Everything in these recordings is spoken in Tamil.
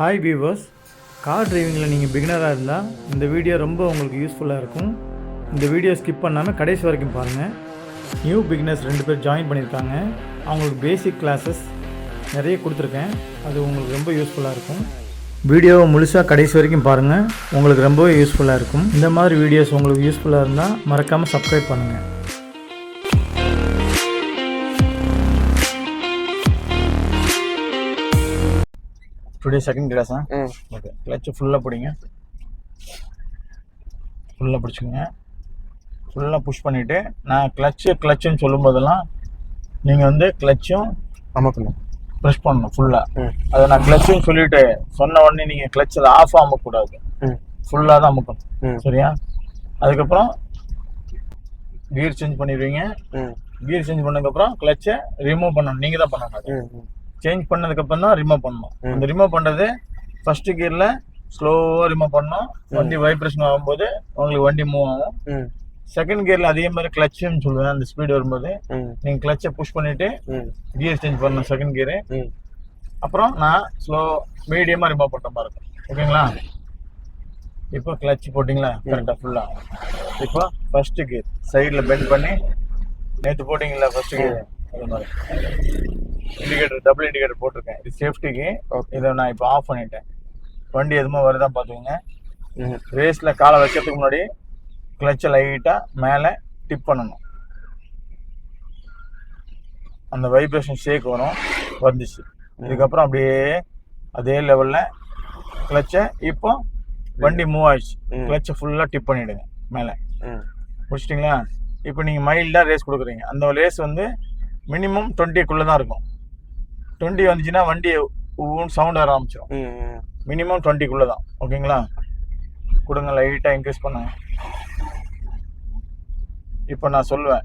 ஹாய் வியூவர்ஸ் கார் டிரைவிங்கில் நீங்கள் பிகினராக இருந்தால் இந்த வீடியோ ரொம்ப உங்களுக்கு யூஸ்ஃபுல்லாக இருக்கும். இந்த வீடியோ ஸ்கிப் பண்ணாமல் கடைசி வரைக்கும் பாருங்கள் நியூ பிகினர்ஸ் ரெண்டு பேர் ஜாயின் பண்ணியிருக்காங்க அவங்களுக்கு பேசிக் கிளாஸஸ் நிறைய கொடுத்துருக்கேன். அது உங்களுக்கு ரொம்ப யூஸ்ஃபுல்லாக இருக்கும். வீடியோவை முழுசாக கடைசி வரைக்கும் பாருங்கள் உங்களுக்கு ரொம்பவே யூஸ்ஃபுல்லாக இருக்கும். இந்த மாதிரி வீடியோஸ் உங்களுக்கு யூஸ்ஃபுல்லாக இருந்தால் மறக்காமல் சப்ஸ்கிரைப் பண்ணுங்கள் டுடே செகண்ட் கிளாஸா ஓகே கிளச்சு ஃபுல்லாக பிடிங்க. ஃபுல்லாக பிடிச்சிங்க ஃபுல்லாக புஷ் பண்ணிவிட்டு நான் கிளச்சு கிளச்சுன்னு சொல்லும் போதெல்லாம் நீங்கள் வந்து கிளச்சும் அமக்கணும். ப்ரெஸ் பண்ணணும் ஃபுல்லாக அதை நான் கிளச்சுன்னு சொல்லிட்டு சொன்ன உடனே நீங்கள் கிளச்சில் ஆஃப் அமுக்கக்கூடாது. ஃபுல்லாக தான் அமுக்கணும். சரியா? அதுக்கப்புறம் கியர் சேஞ்ச் பண்ணிடுவீங்க. கியர் சேஞ்ச் பண்ணதுக்கப்புறம் கிளச்சை ரிமூவ் பண்ணணும். நீங்கள் தான் பண்ணணும் சேஞ்ச் பண்ணதுக்கப்புறம் தான் ரிமூவ் பண்ணணும். அந்த ரிமூவ் பண்ணுறது ஃபர்ஸ்ட் கியரில் ஸ்லோவாக ரிமூவ் பண்ணணும் வண்டி வைப்ரேஷன் ஆகும்போது உங்களுக்கு வண்டி மூவ் ஆகும். செகண்ட் கியரில் அதே மாதிரி கிளச்சுன்னு சொல்லுவேன் அந்த ஸ்பீடு வரும்போது. ம். நீங்கள் கிளச்சை புஷ் பண்ணிவிட்டு ம். கியர் சேஞ்ச் பண்ணணும் செகண்ட் கியரு அப்புறம் நான் ஸ்லோ மீடியமாக ரிமூவ் பண்ணுற மாதிரி இருக்கும் ஓகேங்களா? இப்போ கிளச் போட்டிங்களா? கரெக்டாக ஃபுல்லாக இப்போ ஃபர்ஸ்ட் கியர் சைடில் பெண்ட் பண்ணி நேற்று போட்டிங்களா ஃபர்ஸ்ட் கியர் அது மாதிரி. இண்டிகேட்டர் டபுள் இண்டிகேட்டர் போட்டிருக்கேன். இது சேஃப்டிக்கு இதை நான் இப்போ ஆஃப் பண்ணிட்டேன். வண்டி எதுவுமே வருதா பார்த்துக்கோங்க. ரேஸில் காலை வைக்கிறதுக்கு முன்னாடி கிளச்சை லைட்டாக மேலே டிப் பண்ணணும். அந்த வைப்ரேஷன் ஷேக் வரும் வந்துச்சு. இதுக்கப்புறம் அப்படியே அதே லெவலில் கிளச்சை இப்போ வண்டி மூவ் ஆயிடுச்சு. கிளச்சை ஃபுல்லாக டிப் பண்ணிவிடுங்க மேலே. முடிச்சிட்டிங்களா? இப்போ நீங்கள் மைல்டாக ரேஸ் கொடுக்குறீங்க. அந்த ரேஸ் வந்து மினிமம் டுவெண்ட்டிக்குள்ளே தான் இருக்கும். டுவெண்ட்டி வந்துச்சுன்னா வண்டி ஊன்னு சவுண்ட் வர ஆரம்பிச்சிடும் மினிமம் டுவெண்ட்டிக்குள்ளே தான் ஓகேங்களா? கொடுங்க லைட்டாக இன்க்ரீஸ் பண்ணுங்க. இப்போ நான் சொல்லுவேன்.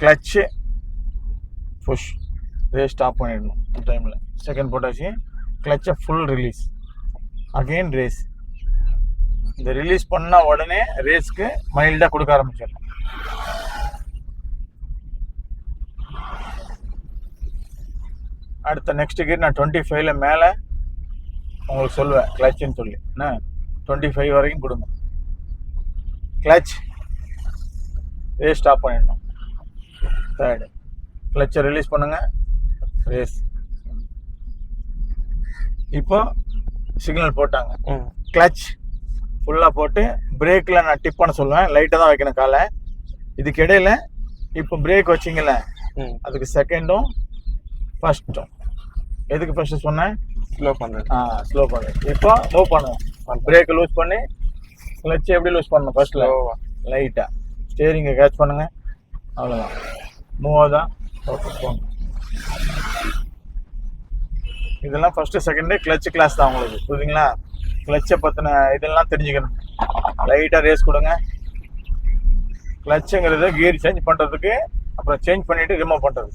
கிளச்சு புஷ் ரேஸ் ஸ்டாப் பண்ணிடணும் அந்த டைமில் செகண்ட் போட்டாச்சு கிளச்சை ஃபுல் ரிலீஸ் அகெயின் ரேஸ் இந்த ரிலீஸ் பண்ண உடனே ரேஸ்க்கு மைல்டாக கொடுக்க ஆரம்பிச்சிடணும். அடுத்த நெக்ஸ்ட் கியர் நான் டுவெண்ட்டி ஃபைவ்ல மேலே உங்களுக்கு சொல்லுவேன் கிளச்சுன்னு சொல்லி. என்ன? டுவெண்ட்டி ஃபைவ் வரைக்கும் கொடுங்க. கிளச் ரேஸ் ஸ்டாப் பண்ணிடணும். தேர்டு கிளச்சை ரிலீஸ் பண்ணுங்க. ரேஸ் இப்போ சிக்னல் போட்டாங்க. கிளச் ஃபுல்லாக போட்டு பிரேக்கில் நான் டிப் பண்ண சொல்லுவேன். லைட்டாக தான் வைக்கணும் காலை. இதுக்கு இடையில இப்போ பிரேக் வச்சிங்கல்ல ம். அதுக்கு செகண்டும் ஃபர்ஸ்ட்டும் எதுக்கு ஃபர்ஸ்ட் சொன்னேன்? ஸ்லோ பண்ணுறேன் ஆ ஸ்லோ பண்ணு. இப்போ மூவ் பண்ணுவோம் பிரேக் லூஸ் பண்ணி கிளச் எப்படி லூஸ் பண்ணணும் ஃபர்ஸ்ட்ல ஸ்லோவா லைட்டாக ஸ்டேரிங்கை கேட்ச் பண்ணுங்க. அவ்வளோதான் மூவ் தான் போங்க இதெல்லாம் ஃபர்ஸ்ட் செகண்டு கிளச் கிளாஸ் தான் உங்களுக்கு. புரியுதுங்களா? கிளச்சை பற்றின இதெல்லாம் தெரிஞ்சுக்கணும். லைட்டாக ரேஸ் கொடுங்க. கிளச்சுங்கிறது கியர் சேஞ்ச் பண்ணுறதுக்கு அப்புறம் சேஞ்ச் பண்ணிவிட்டு ரிமூவ் பண்ணுறது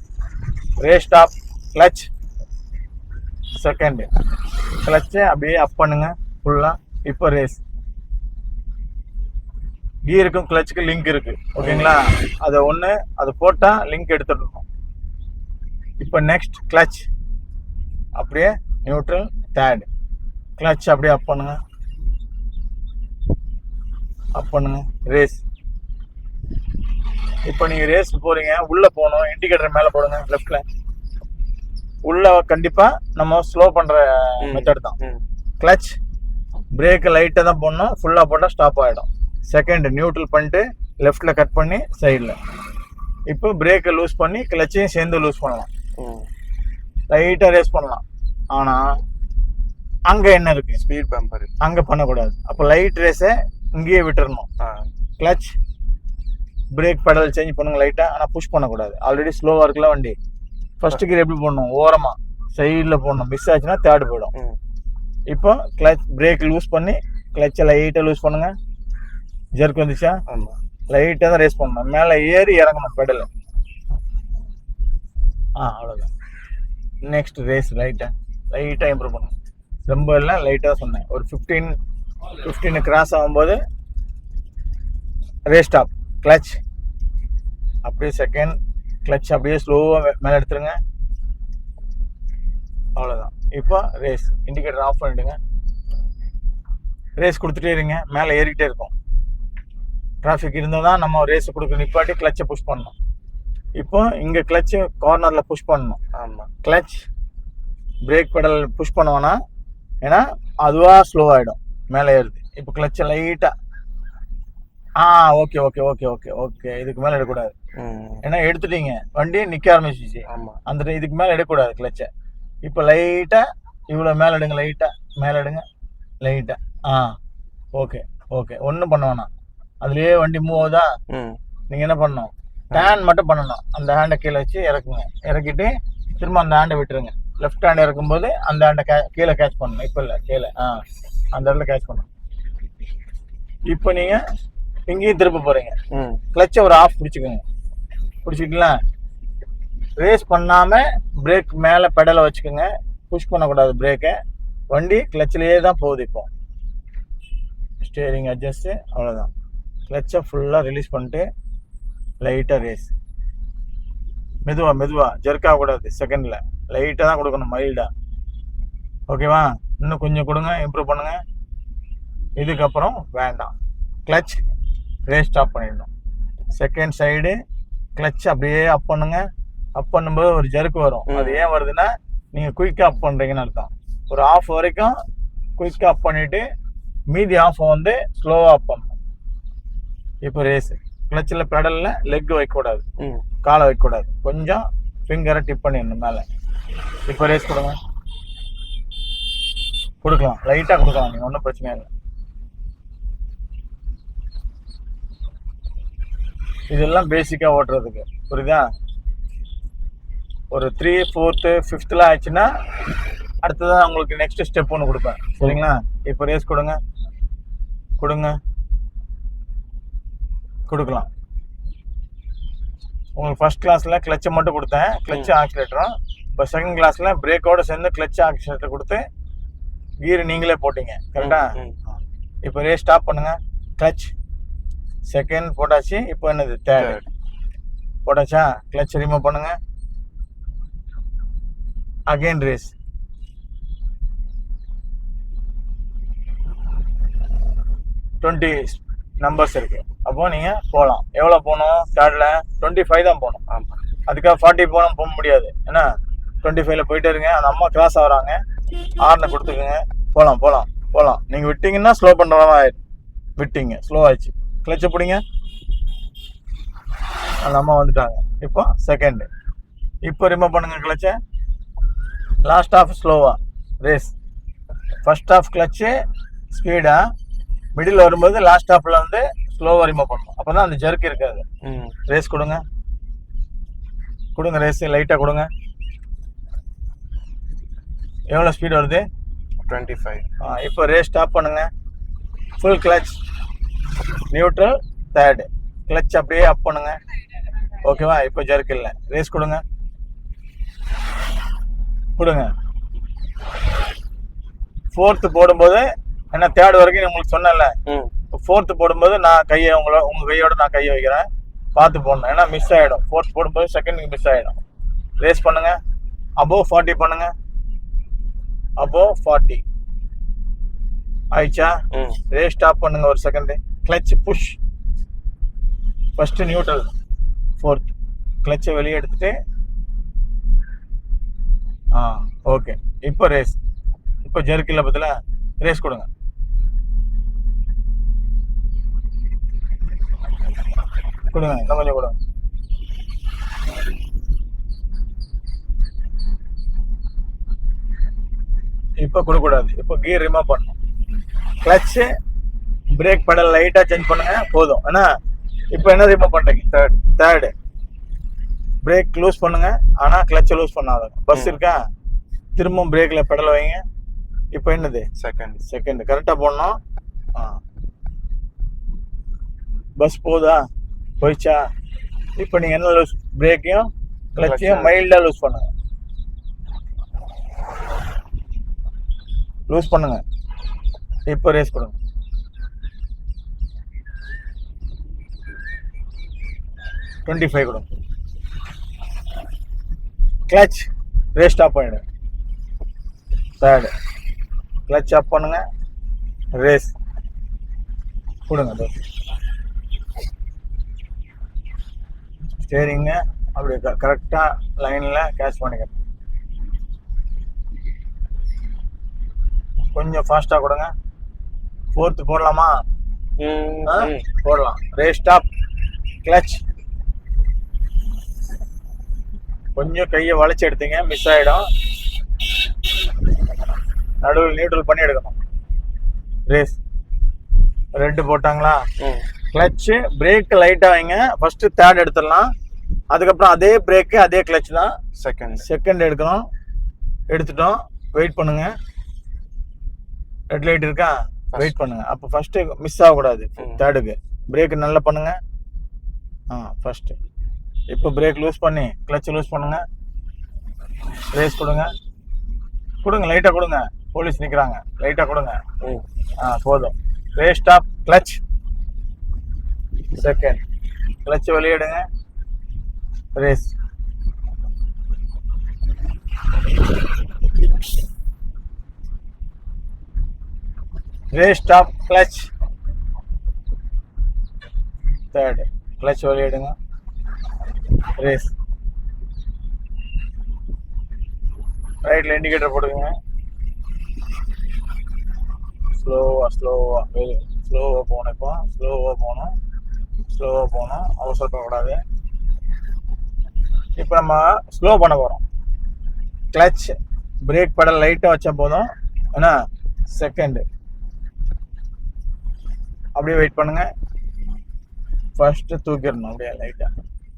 ரேஸ் ஸ்டாப் கிளச் செகண்டு கிளச்சை அப்படியே அப் பண்ணுங்க. ஃபுல்லாக இப்போ ரேஸ் கீருக்கும் கிளச்சுக்கு லிங்க் இருக்கு. ஓகேங்களா? அதை ஒன்று அது போட்டால் லிங்க் எடுத்துடணும். இப்போ நெக்ஸ்ட் கிளச் அப்படியே நியூட்ரல் தேர்ட் கிளச் அப்படியே அப் பண்ணுங்க. அப் பண்ணுங்க. ரேஸ் இப்போ நீங்கள் ரேஸ் போகிறீங்க உள்ளே போகணும். இண்டிகேட்டர் மேலே போடுங்க. லெஃப்டில் உள்ள கண்டிப்பாக நம்ம ஸ்லோ பண்ணுற ம். மெத்தட் தான். கிளச் பிரேக்கை லைட்டாக தான் போடணும். ஃபுல்லாக போட்டால் ஸ்டாப் ஆகிடும் செகண்ட் நியூட்ரல் பண்ணிட்டு லெஃப்டில் கட் பண்ணி சைடில் இப்போ பிரேக்கை லூஸ் பண்ணி கிளச்சையும் சேர்ந்து லூஸ் பண்ணலாம். லைட்டாக ரேஸ் பண்ணலாம். ஆனால் அங்கே என்ன இருக்குது ஸ்பீட் பம்பர் அங்கே பண்ணக்கூடாது. அப்போ லைட் ரேஸை இங்கேயே விட்டுறணும். கிளச் பிரேக் பெடல் சேஞ்ச் பண்ணுங்க லைட்டாக ஆனால் புஷ் பண்ணக்கூடாது. ஆல்ரெடி ஸ்லோவாக இருக்குல்ல வண்டி. ஃபர்ஸ்ட் கியர் எப்படி போடணும்? ஓரமாக சைடில் போடணும். மிஸ் ஆச்சுன்னா தேர்ட் போயிடும். இப்போ கிளச் பிரேக் லூஸ் பண்ணி கிளச்சை லைட்டாக லூஸ் பண்ணுங்க. ஜெர்க் வந்துச்சா? ஆமாம் லைட்டாக தான் ரேஸ் பண்ணணும். மேலே ஏறி இறங்கணும் பெடல் ஆ அவ்வளோதான் நெக்ஸ்ட் ரேஸ் லைட்டாக லைட்டாக இம்ப்ரூவ் பண்ணணும். ரொம்ப இல்லை லைட்டாக சொன்னேன். ஒரு ஃபிஃப்டீன் ஃபிஃப்டீன் கிராஸ் ஆகும்போது ரேஸ் ஸ்டாப் கிளச் அப்படியே செகண்ட் கிளச் அப்படியே ஸ்லோவாக மேலே எடுத்துருங்க. அவ்வளோதான் இப்போ ரேஸ் இண்டிகேட்டர் ஆஃப் பண்ணிடுங்க. ரேஸ் கொடுத்துட்டே இருங்க. மேலே ஏறிக்கிட்டே இருக்கும். டிராஃபிக் இருந்தால் தான் நம்ம ரேஸ் கொடுக்க நிப்பாட்டி கிளச்சை புஷ் பண்ணணும். இப்போ இங்கே கிளச்சு கார்னரில் புஷ் பண்ணணும். ஆமா. கிளச் பிரேக் பெடல் புஷ் பண்ணுவோன்னா ஏன்னா அதுவாக ஸ்லோ ஆகிடும் மேலே ஏறுது. இப்போ கிளச்சை லைட்டாக ஆ okay okay okay okay okay. இதுக்கு மேலே எடுக்கக்கூடாது. ம். ஏன்னா எடுத்துட்டீங்க. வண்டி நிற்க ஆரம்பிச்சிச்சு ஆமா. அந்த இதுக்கு மேலே எடுக்கக்கூடாது கிளச்சை. இப்போ லைட்டாக இவ்வளோ மேலே எடுங்க லைட்டாக மேலே எடுங்க லைட்டாக ஆ ஓகே ஓகே. ஒன்றும் பண்ண வேணாம். அதுலேயே வண்டி மூவ் ஆகுதா? ம். நீங்கள் என்ன பண்ணணும்? டேன் மட்டும் பண்ணணும். அந்த ஹேண்டை கீழே வச்சு இறக்குங்க. இறக்கிட்டு திரும்ப அந்த ஹேண்டை விட்டுருங்க. லெஃப்ட் ஹேண்ட் இறக்கும்போது அந்த ஹேண்டை கே கீழே கேட்ச் பண்ணணும். இப்போ இல்லை கீழே. ஆ அந்த இடத்துல கேட்ச் பண்ணணும். இப்போ நீங்கள் இங்கேயும் திருப்ப போகிறீங்க ம். கிளச்சை ஒரு ஆஃப் பிடிச்சிக்கோங்க. பிடிச்சிக்கிட்டீங்களா ரேஸ் பண்ணாமல் பிரேக் மேலே பெடலை வச்சுக்கோங்க. புஷ் பண்ணக்கூடாது பிரேக்கை வண்டி கிளச்சிலேயே தான் போகுது இப்போ. ஸ்டேரிங் அட்ஜஸ்ட்டு அவ்வளோதான் கிளச்சை ஃபுல்லாக ரிலீஸ் பண்ணிட்டு லைட்டாக ரேஸ் மெதுவா மெதுவா ஜெர்க் ஆகக்கூடாது செகண்டில் லைட்டாக தான் கொடுக்கணும் மைல்டாக ஓகேவா இன்னும் கொஞ்சம் கொடுங்க இம்ப்ரூவ் பண்ணுங்க. இதுக்கப்புறம் வேண்டாம். கிளச் ரேஸ் ஸ்டாப் பண்ணிடணும். செகண்ட் சைடு கிளச் அப்படியே அப் பண்ணுங்க. அப் பண்ணும்போது ஒரு ஜர்க் வரும். அது ஏன் வருதுன்னா நீங்கள் குயிக்காக அப் பண்ணுறீங்கன்னு அர்த்தம். ஒரு ஆஃப் வரைக்கும் குயிக்காக அப் பண்ணிவிட்டு மீதி ஆஃப் வந்து ஸ்லோவாக அப் பண்ணணும். இப்போ ரேஸு கிளச்சில் பெடலில் லெக் வைக்கக்கூடாது. காலை வைக்கக்கூடாது. கொஞ்சம் ஃபிங்கரை டிப் பண்ணிடணும் மேலே. இப்போ ரேஸ் கொடுங்க. கொடுக்கலாம். லைட்டாக கொடுக்கலாம். நீங்கள் ஒன்றும் பிரச்சனை இல்லை. இதெல்லாம் பேசிக்காக ஓட்டுறதுக்கு. புரியுதா? ஒரு த்ரீ ஃபோர்த்து ஃபிஃப்த்தில் ஆச்சுன்னா அடுத்ததான் உங்களுக்கு நெக்ஸ்ட் ஸ்டெப் ஒன்று கொடுப்பேன். சரிங்களா? இப்போ ரேஸ் கொடுங்க. கொடுங்க. கொடுக்கலாம். உங்களுக்கு ஃபர்ஸ்ட் கிளாஸில் கிளச்சை மட்டும் கொடுத்தேன். கிளச் ஆக்சிலேட்டரும் இப்போ செகண்ட் கிளாஸில் பிரேக்கோட சேர்ந்து கிளச் ஆக்சிலேட்டர் கொடுத்து கீர் நீங்களே போட்டீங்க. கரெக்டா ம். இப்போ ரேஸ் ஸ்டாப் பண்ணுங்க. கிளச் செகண்ட் போட்டாச்சு இப்போ என்னது? தேர்ட். போட்டாச்சா கிளச் ரிமூவ் பண்ணுங்க. அகைன் ரேஸ் டுவெண்ட்டி நம்பர்ஸ் இருக்கு. அப்போ நீங்க போகலாம் எவ்வளோ போகணும்? தேர்டில் டுவெண்ட்டி ஃபைவ் தான் போகணும். ஆமா. அதுக்காக ஃபார்ட்டி போனால் போக முடியாது. ஏன்னா டுவெண்ட்டி ஃபைவ்ல போயிட்டே இருங்க. அந்த அம்மா கிராஸ் ஆகுறாங்க. ஆறுனை கொடுத்துக்குங்க. போகலாம் போகலாம் போகலாம் நீங்கள் விட்டீங்கன்னா ஸ்லோ பண்ணுற மாதிரி ஆயிடும். விட்டீங்க. ஸ்லோ ஆயிடுச்சு. கிளச்சை பிடிங்க. அந்த அம்மா வந்துட்டாங்க. இப்போ செகண்டு இப்போ ரிமூவ் பண்ணுங்க கிளச்சை. லாஸ்ட் ஆஃப் ஸ்லோவா ரேஸ் ஃபர்ஸ்ட் ஆஃப் கிளச்சு ஸ்பீடாக மிடில் வரும்போது லாஸ்ட் ஆஃபில் வந்து ஸ்லோவாக ரிமூவ் பண்ணணும். அப்போ தான் அந்த ஜர்க் இருக்காது. ம். ரேஸ் கொடுங்க. கொடுங்க ரேஸ் லைட்டாக கொடுங்க. எவ்வளோ ஸ்பீட் வருது? டுவெண்ட்டி ஃபைவ் ஆ, இப்போ ரேஸ் ஸ்டாப் பண்ணுங்க. Full clutch neutral third clutch அப்படியே அப் பண்ணுங்க. ஓகேவா இப்போ ஜர்க் இல்லை. ரேஸ் கொடுங்க. கொடுங்க. ஃபோர்த்து போடும்போது என்ன தேர்ட் வரைக்கும் உங்களுக்கு சொன்னேன்ல. ம். ஃபோர்த்து போடும்போது நான் கையை உங்கள உங்கள் கையோட நான் கையை வைக்கிறேன். பார்த்து போடணும். ஏன்னா மிஸ் ஆகிடும் ஃபோர்த் போடும்போது செகண்ட் மிஸ் ஆகிடும் ரேஸ் பண்ணுங்க. அபோவ் ஃபார்ட்டி பண்ணுங்க. அபோவ் ஃபார்ட்டி ஆயிடுச்சா? ரேஸ் ஸ்டாப் பண்ணுங்க ஒரு second clutch push first neutral fourth கிளச்சை வெளியே எடுத்துகிட்டு ஆ ஓகே இப்போ ரேஸ் இப்போ ஜெர்க்கில் பதிலாக ரேஸ் கொடுங்க. கொடுங்க இன்னும் கொஞ்சம் கொடுங்க. இப்போ கொடுக்கக்கூடாது. இப்போ கீர் ரிமூவ் பண்ணணும். கிளச்சு பிரேக் பெடல் லைட்டாக சேஞ்ச் பண்ணுங்க போதும். ஏன்னா இப்போ என்ன ரிமூவ் பண்ணுறீங்க தேர்ட் தேர்டு பிரேக் லூஸ் பண்ணுங்க. ஆனால் கிளச்சை லூஸ் பண்ணாத பஸ். இருக்கா? திரும்பவும் பிரேக்கில் பெடல் வைங்க. இப்போ என்னது? செகண்ட் செகண்ட் கரெக்டாக போடணும். ஆ. பஸ் போதா? போயிடுச்சா? இப்போ நீங்கள் என்ன லூஸ் பிரேக்கையும் கிளச்சையும். மைல்டாக லூஸ் பண்ணுங்க. லூஸ் பண்ணுங்க. இப்போ ரேஸ் கொடுங்க டுவெண்ட்டி ஃபைவ் கொடுங்க கிளச் ரேஸ் ஸ்டாப் பண்ணிடுங்க தேர்டு கிளச் அப் பண்ணுங்க. ரேஸ் கொடுங்க ஸ்டேரிங்க அப்படி கரெக்டாக லைனில் கேட்ச் பண்ணிக்கணும் கொஞ்சம் ஃபாஸ்ட்டாக கொடுங்க. ஃபோர்த்து போடலாமா. போடலாம். ரேஸ் ஸ்டாப் கிளச் கொஞ்சம் கையை வளைச்சு எடுத்தீங்க மிஸ் ஆயிடும். நடுவில் நியூட்ரல் பண்ணி எடுக்கணும். ரேஸ் ரெட்டு போட்டாங்களா. கிளச்சு பிரேக் லைட்டாக வைங்க. ஃபர்ஸ்ட் தேர்ட் எடுத்துடலாம். அதுக்கப்புறம் அதே பிரேக்கு அதே கிளச் தான். செகண்ட் செகண்ட் எடுக்கணும். எடுத்துட்டோம். வெயிட் பண்ணுங்க. ரெட் லைட் இருக்கா? வெயிட் பண்ணுங்க. அப்போ ஃபர்ஸ்ட் மிஸ் ஆகக்கூடாது. தேர்டுக்கு பிரேக் நல்லா பண்ணுங்க. ஆ ஃபர்ஸ்ட் இப்போ பிரேக் லூஸ் பண்ணி கிளச் லூஸ் பண்ணுங்க. ரேஸ் கொடுங்க. கொடுங்க லைட்டாக கொடுங்க. போலீஸ் நிற்கிறாங்க லைட்டாக கொடுங்க. ம். ஆ போதும். Race stop clutch second clutch வெளியிடுங்க. Race race stop clutch third clutch வெளியிடுங்க. Race ரைட்ல இண்டிகேட்டர் போடுங்க ஸ்லோவா ஸ்லோவா ஸ்லோவா போகணும் இப்போ. ஸ்லோவா போகணும். ஸ்லோவா போகணும். அவசரப்படக்கூடாது. இப்போ நம்ம ஸ்லோ பண்ண போகிறோம் கிளச் பிரேக் படல் லைட்டாக வச்ச போதும். என்ன செகண்டு அப்படியே வெயிட் பண்ணுங்க. ஃபர்ஸ்ட் தூக்கிடணும் அப்படியே லைட்டாக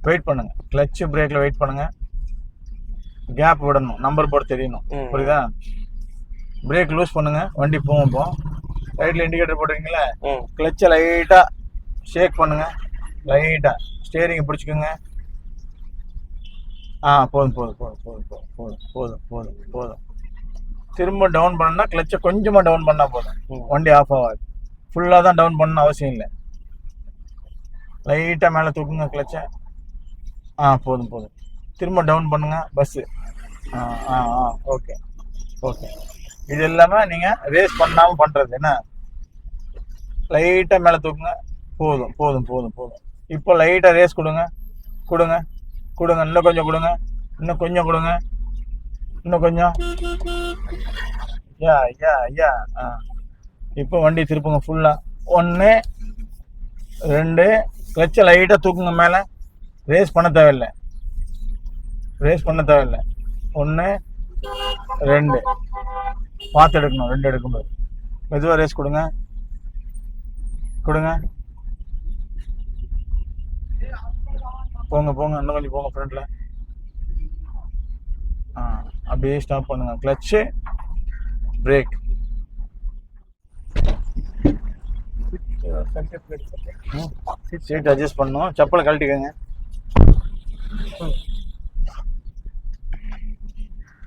வெயிட் பண்ணுங்க. கிளச் பிரேக்கில் வெயிட் பண்ணுங்க. கேப் விடணும். நம்பர் போர்டு தெரியணும். புரியுதா? பிரேக் லூஸ் பண்ணுங்க. வண்டி போவோம் இப்போ. ரைட்ல இண்டிகேட்டர் போட்டுருக்கீங்களா? ம். கிளச்சை லைட்டாக ஷேக் பண்ணுங்க. லைட்டாக ஸ்டேரிங் பிடிச்சிக்கோங்க. ஆ போதும் போதும் போதும் போதும் போதும் போதும் போதும் போதும் போதும். திரும்ப டவுன் பண்ணா கிளச்சை கொஞ்சமாக டவுன் பண்ணால் போதும். வண்டி ஆஃப் ஆகாது. ஃபுல்லாக தான் டவுன் பண்ணணும் அவசியம் இல்லை. லைட்டாக மேலே தூக்குங்க கிளச்சை ஆ போதும் போதும். திரும்ப டவுன் பண்ணுங்க பஸ்ஸு ஆ ஆ ஆ ஓகே ஓகே இது எல்லாமே நீங்கள் ரேஸ் பண்ணாமல் பண்ணுறது என்ன? லைட்டாக மேலே தூக்குங்க. போதும் போதும் போதும் போதும். இப்போ லைட்டாக ரேஸ் கொடுங்க. கொடுங்க. கொடுங்க. இன்னும் கொஞ்சம் கொடுங்க. இன்னும் கொஞ்சம் கொடுங்க. இன்னும் கொஞ்சம். யா யா யா ஆ. இப்போ வண்டி திருப்புங்க ஃபுல்லாக ஒன்று ரெண்டு. கிளச்சை லைட்டாக தூக்குங்க மேலே. ரேஸ் பண்ண தேவையில்லை. ரேஸ் பண்ண தேவையில்லை. ஒன்று ரெண்டு. பார்த்து எடுக்கணும். ரெண்டு எடுக்கும்போது. மெதுவாக ரேஸ் கொடுங்க. கொடுங்க. போங்க போங்க. இன்னும் கொஞ்சம் போங்க ஃப்ரண்ட்ல ஆ அப்படியே ஸ்டாப் பண்ணுங்க. கிளச்சு பிரேக் சீட் அட்ஜஸ்ட் பண்ணணும். செப்பலை கழட்டிக்கோங்க.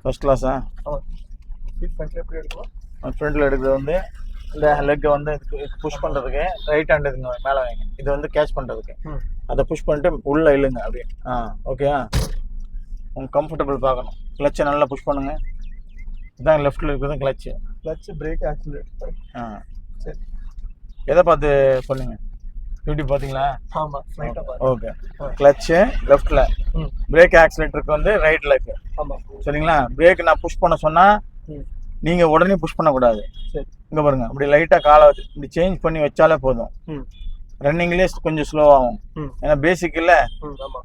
ஃபர்ஸ்ட் கிளாஸா ஃப்ரண்ட்ல எடுக்கிறது வந்து இந்த லெக்கை வந்து புஷ் பண்ணுறதுக்கு ரைட் ஹேண்ட் இதுங்க மேலே வைங்க. இது வந்து கேட்ச் பண்ணுறதுக்கு அதை புஷ் பண்ணிட்டு உள்ள இல்லைங்க அப்படியே. ஆ ஓகே உங்களுக்கு கம்ஃபர்டபுள் பார்க்கணும். கிளச்சை நல்லா புஷ் பண்ணுங்க. இதான் லெஃப்ட்டில் இருக்கிறது கிளச்சு கிளச் பிரேக் ஆக்சிலேட்டர் ஆ. சரி. எதை பார்த்து சொன்னீங்க யூடியூப் பார்த்தீங்களா ஆமாம் ஓகே கிளச்சு லெஃப்ட்டில் பிரேக் ஆக்சிலேட்டருக்கு வந்து ரைட்டில் இருக்கு. ஆமாம் சரிங்களா? பிரேக் நான் புஷ் பண்ண சொன்னால் நீங்கள் உடனே புஷ் பண்ணக்கூடாது. சரி. இங்கே பாருங்க. அப்படி லைட்டாக காலை வச்சு இப்படி சேஞ்ச் பண்ணி வச்சாலே போதும். ரன்னிங்லேயே கொஞ்சம் ஸ்லோ ஆகும். ம். ஏன்னா பேசிக் இல்லை.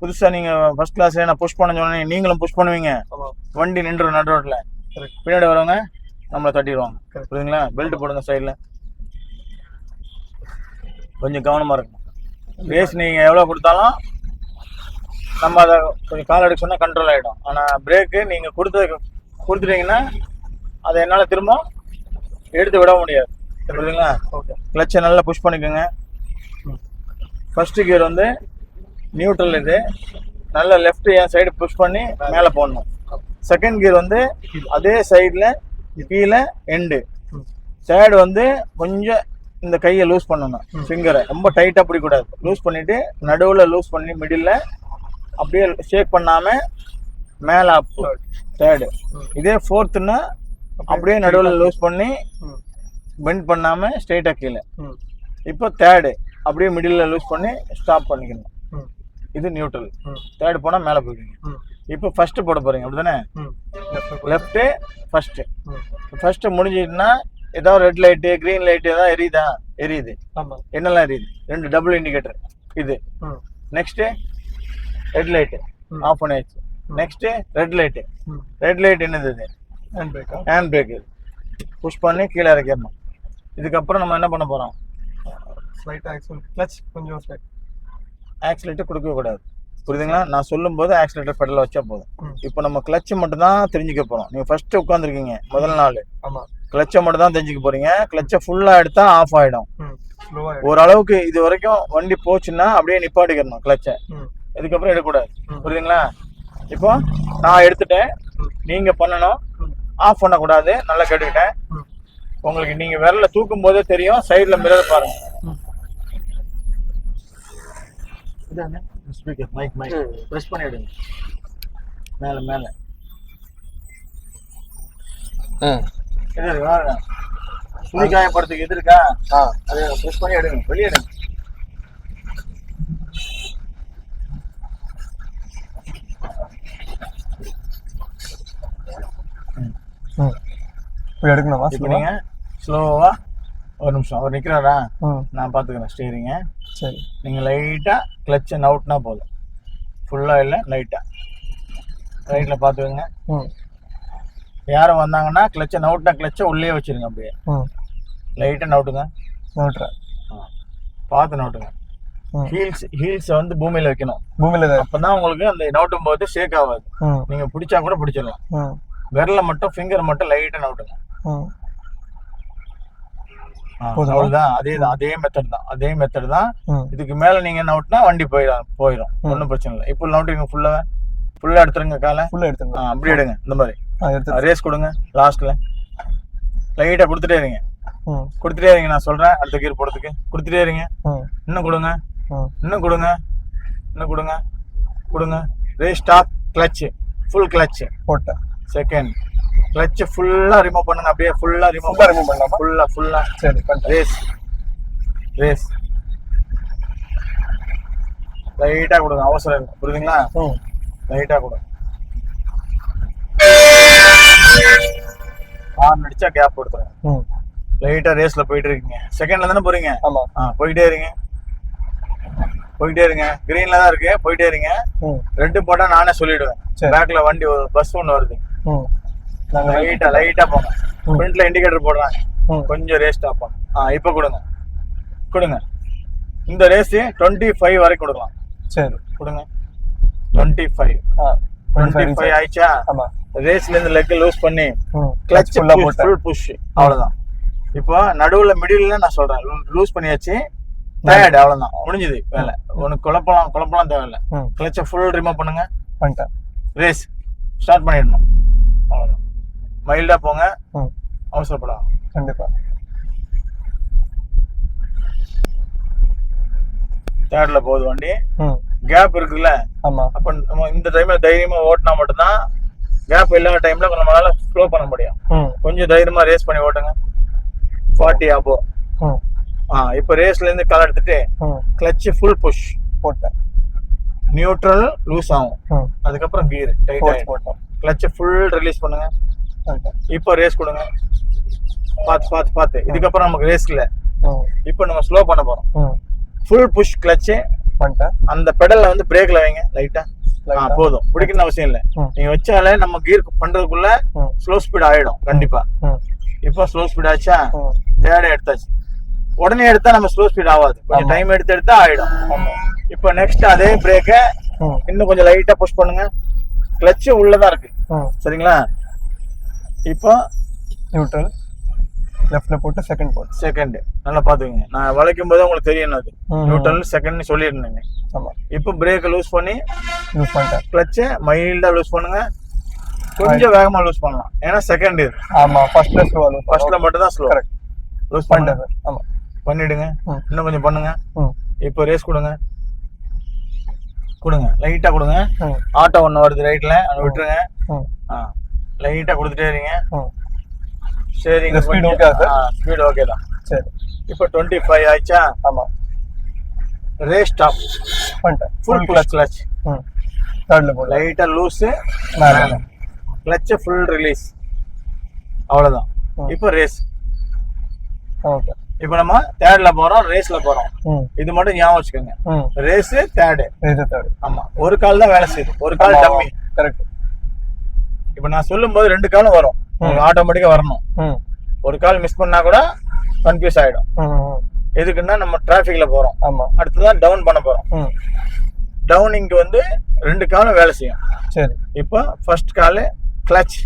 புதுசாக நீங்கள் ஃபர்ஸ்ட் கிளாஸ்ல நான் புஷ் பண்ண சொன்னேன் நீங்களும் புஷ் பண்ணுவீங்க. வண்டி நின்று நடு கரெக்ட் பின்னாடி வரவங்க நம்மளை தட்டிடுவாங்க. புரியுதுங்களா? பெல்ட் போடுங்க சைடில் கொஞ்சம் கவனமாக இருக்கும் ரேஸ் நீங்கள் எவ்வளோ கொடுத்தாலும் நம்ம அதை கொஞ்சம் கால் எடுக்க சொன்னால் கண்ட்ரோல் ஆகிடும் ஆனால் பிரேக்கு நீங்கள் கொடுத்தது கொடுத்துட்டீங்கன்னா அதை என்னால் திரும்ப எடுத்து விட முடியாது. புரியுதுங்களா? ஓகே கிளச்சை நல்லா புஷ் பண்ணிக்கோங்க. ஃபர்ஸ்ட் கியர் வந்து நியூட்ரல் இது. நல்ல லெஃப்ட் என் சைடு புஷ் பண்ணி மேலே போடணும். செகண்ட் கியர் வந்து அதே சைடில் கீழே எண்டு தேர்ட் வந்து கொஞ்சம் இந்த கையை லூஸ் பண்ணணும். ஃபிங்கரை ரொம்ப டைட்டாக பிடிக்கூடாது லூஸ் பண்ணிட்டு நடுவில் லூஸ் பண்ணி மிடில் அப்படியே ஷேக் பண்ணாமல் மேலே அப் தேர்டு இதே ஃபோர்த்துன்னா அப்படியே நடுவில் லூஸ் பண்ணி. பெண்ட் பண்ணாம ஸ்ட்ரைட்டா கீழே. இப்போ தேர்டு அப்படியே மிடில் லூஸ் பண்ணி ஸ்டாப் பண்ணிக்கணும். இது நியூட்ரல். தேர்டு போனா மேலே போயிடுவீங்க. ம். இப்போ ஃபர்ஸ்ட் போட போறீங்க. அப்படிதானே ம். லெஃப்ட் லெஃப்ட்டு ஃபர்ஸ்ட் ம். ஃபர்ஸ்ட் முடிஞ்சிட்டுனா ஏதாவது ரெட் லைட்டு க்ரீன் லைட்டு ஏதாவது எரியுதா? எரியுது. என்னெல்லாம் எரியுது? ரெண்டு டபுள் இண்டிகேட்டர் இது. Next red light. ஆஃப் பண்ணியாச்சு next red light red light என்னது இது? ஹேண்ட் பிரேக் புஷ் பண்ணி கீழே இறக்கிடணும். இதுக்கப்புறம் நம்ம என்ன பண்ண போகிறோம் ஸ்லைட் ஆக்சுவல் கிளச் கொஞ்சம் ஆக்சிலேட்டர் கொடுக்கவே கூடாது. புரியுதுங்களா? நான் சொல்லும்போது ஆக்சிலேட்டர் பெடலில் வச்சா போதும். இப்போ நம்ம கிளச்சு மட்டும் தான் தெரிஞ்சுக்க போகிறோம் நீங்கள் ஃபஸ்ட்டு உட்காந்துருக்கீங்க முதல் நாள். ஆமாம் கிளச்சை மட்டும் தான் தெரிஞ்சுக்க போகிறீங்க கிளச்சை ஃபுல்லாக எடுத்தால் ஆஃப் ஆகிடும் ம் ஸ்லோவாக ஓரளவுக்கு இது வரைக்கும் வண்டி போச்சுன்னா அப்படியே நிப்பாட்டிக்கிறணும் கிளச்சை. ம். இதுக்கப்புறம் எடுக்கக்கூடாது. புரியுதுங்களா? இப்போ நான் எடுத்துட்டேன். ம். நீங்கள் பண்ணணும். ஆஃப் பண்ணக்கூடாது. நல்லா கேட்டுக்கிட்டேன். உங்களுக்கு நீங்கள் விரல தூக்கும் போதே தெரியும் சைடில் மிரர் பாருங்க. Speaker mic. ப்ரெஸ் மேலே மேலே. பாருங்க துணி காயப்படுறதுக்கு இது இருக்கா ஆ. அதை ப்ரெஸ் பண்ணி எடுங்க. வெளியே எடுங்க. ம். இப்போ எடுக்கணுமா நீங்க ஸ்லோவா ஒரு நிமிஷம். அவர் நிற்கிறாரா ம். நான் பார்த்துக்கிறேன் ஸ்டீரிங்க. சரி. நீங்கள் லைட்டாக கிளச்சை நவுட்னா போதும். ஃபுல்லாக இல்லை லைட்டாக ரைட்டில் பார்த்துக்கோங்க ம். யாரும் வந்தாங்கன்னா கிளச்சை நவுட்னா கிளச்சை உள்ளே வச்சிருங்க அப்படியே. லைட்டாக நவுட்டுங்க நோட்டுறேன் பார்த்து நவுட்டுங்க ஹீல்ஸ் ஹீல்ஸை வந்து பூமியில் வைக்கணும். பூமியில் தான். அப்போ தான் உங்களுக்கு அந்த நவுட்டும் போது ஷேக் ஆகாது. ம் நீங்கள் பிடிச்சா கூட பிடிச்சிடலாம். விரலை மட்டும் ஃபிங்கர் மட்டும் லைட்டாக நவுட்டுங்க? அவ்வளவுதான். அதே அதே மெத்தட் தான். அதே மெத்தட் தான். இதுக்கு மேல நீங்க நவுட்னா வண்டி போயிடும் போயிடும். ஒன்றும் பிரச்சனை இல்லை. இப்போ நவுட்டிங்க ஃபுல்லா ஃபுல்லா எடுத்துருங்க காலை. ஃபுல்லாக ஆ, எடுத்துங்க அப்படி எடுங்க. இந்த மாதிரி. ரேஸ் கொடுங்க லாஸ்ட்ல லைட்டா கொடுத்துட்டே இருங்க. கொடுத்துட்டே இருங்க நான் சொல்றேன் அடுத்த கீர் போடுறதுக்கு. கொடுத்துட்டே இருங்க. இன்னும் கொடுங்க. இன்னும் கொடுங்க. இன்னும் கொடுங்க. கொடுங்க. Race stop clutch full clutch போட்டேன். செகண்ட் கிளச் ஃபுல்லா ரிமூவ் பண்ணுங்க அப்படியே ஃபுல்லா ரிமூவ் ரிமூவ் பண்ணலாமா? ஃபுல்லா ஃபுல்லா சரி ரேஸ் ரேஸ் லைட்டா கொடுங்க அவசரம் புரியுதுங்களா? லைட்டா கொடுங்க. ஆன் அடிச்சா கேப் கொடுத்துருங்க ம். லைட்டா ரேஸ்ல போயிட்டு இருக்கீங்க. செகண்ட்ல தானே போறீங்க? ஆமாம் ஆ போயிட்டே இருங்க. போயிட்டே இருங்க. கிரீன்ல தான் இருக்கு. போயிட்டே இருங்க. ம். ரெட்டு போட்டா நானே சொல்லிடுவேன். பேக்ல வண்டி ஒரு பஸ் ஒன்று வருது. ம். நாங்கள் லைட்டா லைட்டா போங்க. ஃப்ரண்ட்ல இண்டிகேட்டர் போடுறாங்க. கொஞ்சம் ரேஸ் ஸ்டாப் பண்ணும் ஆ இப்போ கொடுங்க. கொடுங்க. இந்த ரேஸ் டுவெண்ட்டி ஃபைவ் வரைக்கும் கொடுக்கலாம். சரி. கொடுங்க. டுவெண்ட்டி ஃபைவ் ஆ. டுவெண்ட்டி ஃபைவ் ஆயிடுச்சா? ரேஸ்ல இருந்து லெக் லூஸ் பண்ணி கிளச் ஃபுல் புஷ் அவ்வளவுதான். இப்போ நடுவுல மிடில்ல நான் சொல்றேன். லூஸ் பண்ணியாச்சு. டயர்டு அவ்வளவுதான். முடிஞ்சது வேலை. உனக்கு குழப்பலாம் குழப்பலாம் தேவையில்ல. கிளச்சை ஃபுல் ரிமூவ் பண்ணுங்க. பண்ணிட்டேன். ரேஸ் ஸ்டார்ட் பண்ணிடணும். அவ்வளவுதான். மைல்டா போங்க. அவசரப்படாது கண்டிப்பாக தேர்ட்ல போகுது வண்டி. கேப் இருக்குல்ல? ஆமாம் அப்ப நம்ம இந்த டைம்ல தைரியமா ஓட்டினா மட்டும்தான் கேப் இல்லாத டைம்ல நம்மளால ஸ்லோ பண்ண முடியும். கொஞ்சம் தைரியமா ரேஸ் பண்ணி ஓட்டுங்க. ஃபார்ட்டி ஆபோ ஆ இப்போ ரேஸ்ல இருந்து களை எடுத்துட்டு கிளச் ஃபுல் புஷ் போட்டேன். நியூட்ரல் லூஸ் ஆகும். அதுக்கப்புறம் கியர் டைட் போட்டோம். கிளச் ஃபுல் ரிலீஸ் பண்ணுங்க. இப்போ ரேஸ் கொடுங்க. பார்த்து பார்த்து பார்த்து இதுக்கப்புறம் நமக்கு ரேஸ் இல்ல. இப்போ நம்ம ஸ்லோ பண்ண போறோம். ஃபுல் புஷ் கிளச்சு பண்ணிட்டேன் அந்த பெடல்ல வந்து பிரேக்ல வைங்க லைட்டா? போதும். பிடிக்கணும்னு அவசியம் இல்லை. நீங்க வச்சாலே நம்ம கியர் பண்றதுக்குள்ள ஸ்லோ ஸ்பீட் ஆயிடும் கண்டிப்பா. இப்போ ஸ்லோ ஸ்பீட் ஆச்சா? ம். தேர்ட் எடுத்தாச்சு. உடனே எடுத்தா நம்ம ஸ்லோ ஸ்பீட் ஆகாது. கொஞ்சம். டைம் எடுத்து எடுத்தா ஆயிடும். இப்போ நெக்ஸ்ட் அதே பிரேக்கை இன்னும் கொஞ்சம் லைட்டா புஷ் பண்ணுங்க. கிளட்ச் உள்ளதா இருக்கு. சரிங்களா? இப்போ நியூட்ரல் லெஃப்ட்ல போட்டு செகண்ட் போட்டு செகண்ட் நல்லா பாத்துக்கோங்க நான் வளைக்கும் போது உங்களுக்கு தெரியணும் அது. ம். நியூட்ரல் செகண்ட்னு சொல்லியிருந்தேங்க. ஆமாம் இப்போ பிரேக்கை லூஸ் பண்ணி யூஸ் பண்ணிட்டேன். கிளட்சை மைல்டா லூஸ் பண்ணுங்க. கொஞ்சம் வேகமா லூஸ் பண்ணலாம். ஏன்னா செகண்ட் இது. ஆமாம் ஃபர்ஸ்ட்ல ஸ்லோ ஃபர்ஸ்ட்ல மட்டும் தான் ஸ்லோ கரெக்ட் லூஸ் பண்ணிட்டேன் சார். ஆமாம் பண்ணிடுங்க. இன்னும் கொஞ்சம் பண்ணுங்க. இப்போ ரேஸ் கொடுங்க. கொடுங்க. லைட்டா கொடுங்க. ஆட்டோ ஒன்று வருது ரைட்ல அதை விட்டுருங்க. லைட்டா கொடுத்துட்டே இருங்க. சரி speed okay ஆ sir? ஸ்பீட் ஓகே தான். சரி. இப்போ டுவெண்ட்டி ஃபைவ் ஆயிடுச்சா? ஆமா. ரேஸ் ஸ்டாப் பண்ணிட்டேன். ஃபுல் கிளச் கிளச் ம். தேர்ட்ல போடல லைட்டா லூஸ் மேல கிளச் ஃபுல் ரிலீஸ் அவ்வளவுதான். ம். இப்போ ரேஸ் ஓகே. இப்போ நம்ம தேர்ட்ல போறோம் ரேஸ்ல போறோம். ம். இது மட்டும் ஞாபகம் வச்சுக்கோங்க. ரேஸ் தேர்டு தேர்ட் ஆமா. ஒரு கால் தான் வேலை செய்யுது. ஒரு கால் டம்மி கரெக்ட் இப்போ நான் சொல்லும்போது ரெண்டு காலும் வரும். ஆட்டோமேட்டிக்கா வரணும். ஒரு கால் மிஸ் பண்ணா கூட கன்ஃபியூஸ் ஆயிடும். எதுக்குன்னா நம்ம டிராஃபிக்ல போறோம். ஆமா. அடுத்ததான் டவுன் பண்ண போறோம். டவுன் இங்க வந்து ரெண்டு காலும் வேலை செய்யும். சரி. இப்போ ஃபர்ஸ்ட் காலு கிளச்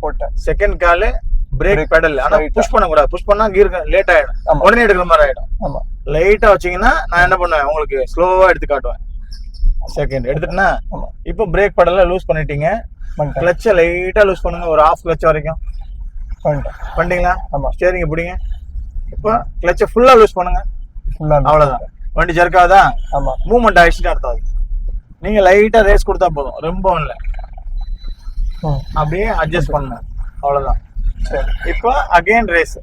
போட்டேன். செகண்ட் காலு பிரேக் பெடல் ஆனா. புஷ் பண்ணக்கூடாது. புஷ் பண்ணா கீர் லேட் ஆயிடும். உடனே எடுக்கிற மாதிரி ஆயிடும். ஆமா. லைட்டா வச்சீங்கன்னா நான் என்ன பண்ணுவேன்? உங்களுக்கு ஸ்லோவா எடுத்து காட்டுவேன். செகண்ட் எடுத்துட்டுனா இப்போ பிரேக் பெடல்ல லூஸ் பண்ணிட்டீங்க. கிளச்சை லைட்டா லூஸ் பண்ணுங்க. ஒரு ஆஃப் கிளச் வரைக்கும். பண்ணிட்டேன். பண்ணிட்டீங்களா? ஆமா. ஸ்டேரிங் பிடிங்க. இப்போ கிளச்சை ஃபுல்லா லூஸ் பண்ணுங்க. ஃபுல்லா அவ்வளவுதான். வண்டி ஜர்க்காதா ஆமா. மூவ்மெண்ட் ஆயிடுச்சுன்னு அர்த்தம் அது. நீங்க லைட்டா ரேஸ் கொடுத்தா போதும். ரொம்ப இல்ல அப்படியே அட்ஜஸ்ட் பண்ணணும் அவ்வளவுதான். சரி. இப்போ அகைன் ரேஸ்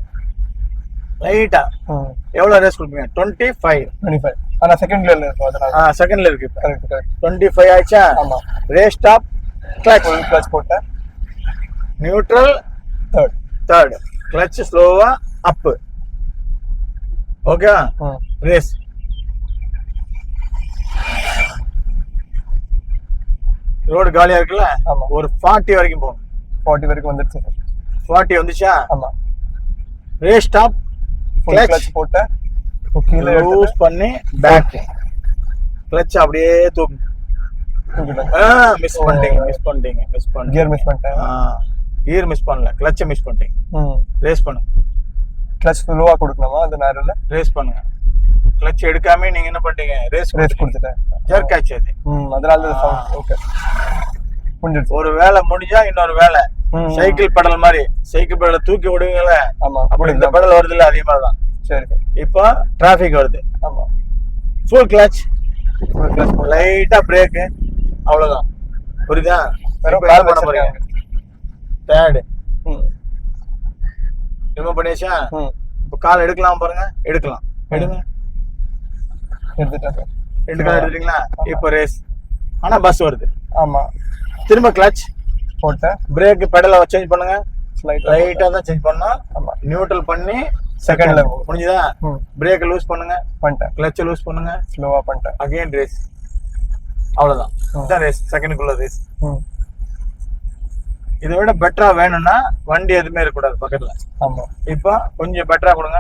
லைட்டா ம். எவ்வளவு ரேஸ் கொடுப்பீங்க? டுவெண்ட்டி ஃபைவ் டுவெண்ட்டி ஃபைவ் ஆனா செகண்ட் செகண்ட்ல இருக்கு இப்போ. கரெக்ட் கரெக்ட் டுவெண்ட்டி ஃபைவ் ஆமா. ரேஸ் ஸ்டாப் கிளச் கிளச் போட்டேன் நியூட்ரல் தேர்ட் தேர்ட் கிளச் ஸ்லோவா அப்பு ஓகே ரேஸ் ரோடு காலியா இருக்குல்ல? ஆமா. ஒரு ஃபார்ட்டி வரைக்கும் போகும். ஃபார்ட்டி வரைக்கும் வந்துருச்சு. ஃபார்ட்டி வந்துச்சா? ஆமா. Race stop. கிளச் போட்டேன் கீழே லூஸ் பண்ணி பேக் கிளச் அப்படியே தூக்கு. மிஸ் பண்ணிட்டீங்க. மிஸ் பண்ணிட்டீங்க மிஸ் பண்ணிட்டீங்க. கியர் மிஸ் பண்ணிட்டேன். கியர் மிஸ் பண்ணல கிளச்சை மிஸ் பண்ணிட்டீங்க. ரேஸ் பண்ணுங்க கிளச் ஸ்லோவா கொடுக்கலாமா அந்த நேரில் ரேஸ் பண்ணுங்க. கிளச் எடுக்காம நீங்க என்ன பண்ணிட்டீங்க? ரேஸ் ரேஸ் கொடுத்துட்டேன். ஜர்க் ஆச்சு அது. ம் அதனால ஓகே முடிஞ்சிடுச்சு. ஒரு வேலை முடிஞ்சா இன்னொரு வேலை. சைக்கிள் பெடல் மாதிரி. சைக்கிள் பெடலை தூக்கி விடுவீங்களே? ஆமா அப்படி இந்த பெடல் வருது இல்ல அதே மாதிரி தான். சரி இப்போ டிராஃபிக் வருது. ஆமா. ஃபுல் கிளச் ஃபுல் கிளச் போட்டேன் லைட்டா பிரேக்கு அவ்வளவுதான். புரியுதா? என்ன கால் பண்ண போறீங்க? ம். ரிமூவ் பண்ணியாச்சா? இப்போ கால் எடுக்கலாம் பாருங்க. எடுக்கலாம். எடுங்க. எடுத்துட்டேன் ரெண்டு கால் எடுத்துட்டீங்களா? இப்போ ரேஸ் ஆனா பஸ் வருது. ஆமா. திரும்ப கிளச் போட்டேன் பிரேக் பெடலை சேஞ்ச் பண்ணுங்க. லைட்டா தான் சேஞ்ச் பண்ணோம் ஆமா. நியூட்ரல் பண்ணி செகண்ட்ல முடிஞ்சுதா பிரேக் லூஸ் பண்ணுங்க. பண்ணிட்டேன். கிளச் லூஸ் பண்ணுங்க. ஸ்லோவா பண்ணிட்டேன். அகைன் ரேஸ் அவ்வளவுதான். இதுதான் ரேஸ் செகண்டுக்குள்ள ரேஸ் இதை விட பெட்டரா வேணும்னா வண்டி எதுவுமே இருக்கக்கூடாது பக்கத்துல. ஆமா. இப்போ கொஞ்சம் பெட்டரா கொடுங்க.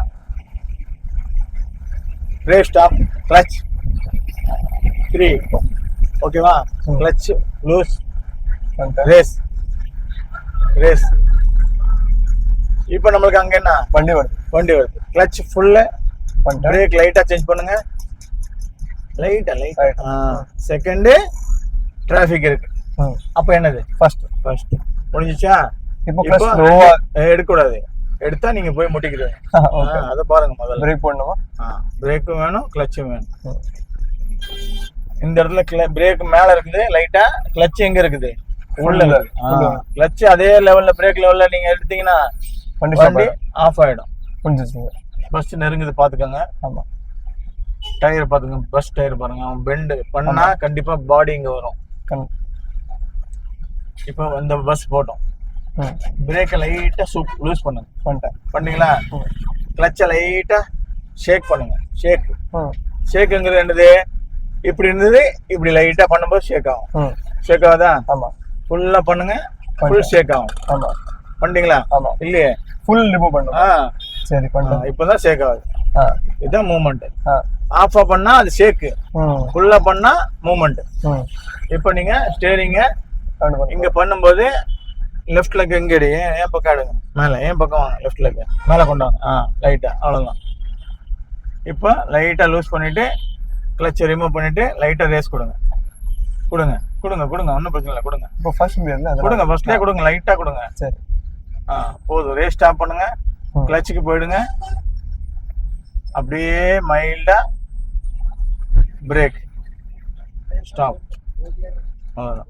ரேஸ் ஸ்டாப் கிளச் த்ரீ ஓகேவா. கிளச் லூஸ் ரேஸ் ரேஸ் இப்போ நம்மளுக்கு அங்க என்ன? வண்டி வருது. வண்டி வருது. கிளச் ஃபுல்லு பிரேக் லைட்டா சேஞ்ச் பண்ணுங்க. லைட்டா. லைட்டா செகண்ட் டிராஃபிக் இருக்கு. அப்ப என்னது? ஃபர்ஸ்ட் ஃபர்ஸ்ட் முடிஞ்சிச்சா? இப்போ ஸ்லோவா எடுக்க கூடாது எடுத்தா நீங்க போய் முட்டிக்கிறீங்க ஓகே அதை பாருங்க முதல்ல. பிரேக் போடணுமா பிரேக்கும் வேணும் கிளச்சும் வேணும். இந்த இடத்துல பிரேக் மேல இருக்குது லைட்டா கிளச் எங்க இருக்குது? உள்ள. கிளச் அதே லெவல்ல பிரேக் லெவல்ல நீங்க எடுத்தீங்கன்னா வண்டி ஆஃப் ஆயிடும். முடிஞ்சிச்சு ஃபர்ஸ்ட் நெருங்குது பாத்துக்கோங்க. ஆமா. டயர் பாத்துங்க பஸ் டயர் பாருங்க அவன் பெண்டு பண்ணா கண்டிப்பா பாடி இங்க வரும். இப்போ இந்த பஸ் போட்டோம். பிரேக்கை லைட்டா சூப் லூஸ் பண்ணுங்க. பண்ணிட்டேன். பண்ணீங்களா? கிளச்சை லைட்டா ஷேக் பண்ணுங்க. ஷேக் ஷேக்குங்கிறது என்னது? இப்படி இருந்தது இப்படி லைட்டா பண்ணும்போது ஷேக் ஆகும். ஷேக் ஆகுதா? ஆமா. ஃபுல்லா பண்ணுங்க ஃபுல். ஷேக் ஆகும். ஆமா. பண்ணிட்டீங்களா ஆமா. இல்லையே? ஃபுல் ரிமூவ் பண்ணும் ஆ. சரி பண்ணிட்டேன். இப்பதான் ஷேக் ஆகுது. இதுதான் மூமெண்ட் ஆ. ஆஃபா பண்ணா அது ஷேக்கு ஃபுல்லா பண்ணா மூமெண்ட் இப்போ நீங்க ஸ்டேரிங்க இங்க பண்ணும்போது லெஃப்ட் லெக் எங்க எடு ஏன் பக்கம் எடுங்க. மேல ஏன் பக்கம் வாங்க? லெஃப்ட் லெக் மேல கொண்டு வாங்க. ஆ லைட்டா அவ்வளவுதான். இப்போ லைட்டா லூஸ் பண்ணிட்டு கிளச்சை ரிமூவ் பண்ணிட்டு லைட்டா ரேஸ் கொடுங்க. கொடுங்க கொடுங்க கொடுங்க. ஒன்றும் பிரச்சனை இல்லை. கொடுங்க. இப்போ ஃபர்ஸ்ட் கொடுங்க ஃபர்ஸ்ட்லேயே கொடுங்க. லைட்டா கொடுங்க. சரி. ஆ போதும். ரேஸ் ஸ்டாப் பண்ணுங்க. கிளச்சுக்கு போயிடுங்க. அப்படியே மைல்டா பிரேக் ஸ்டாப் அவ்வளோதான்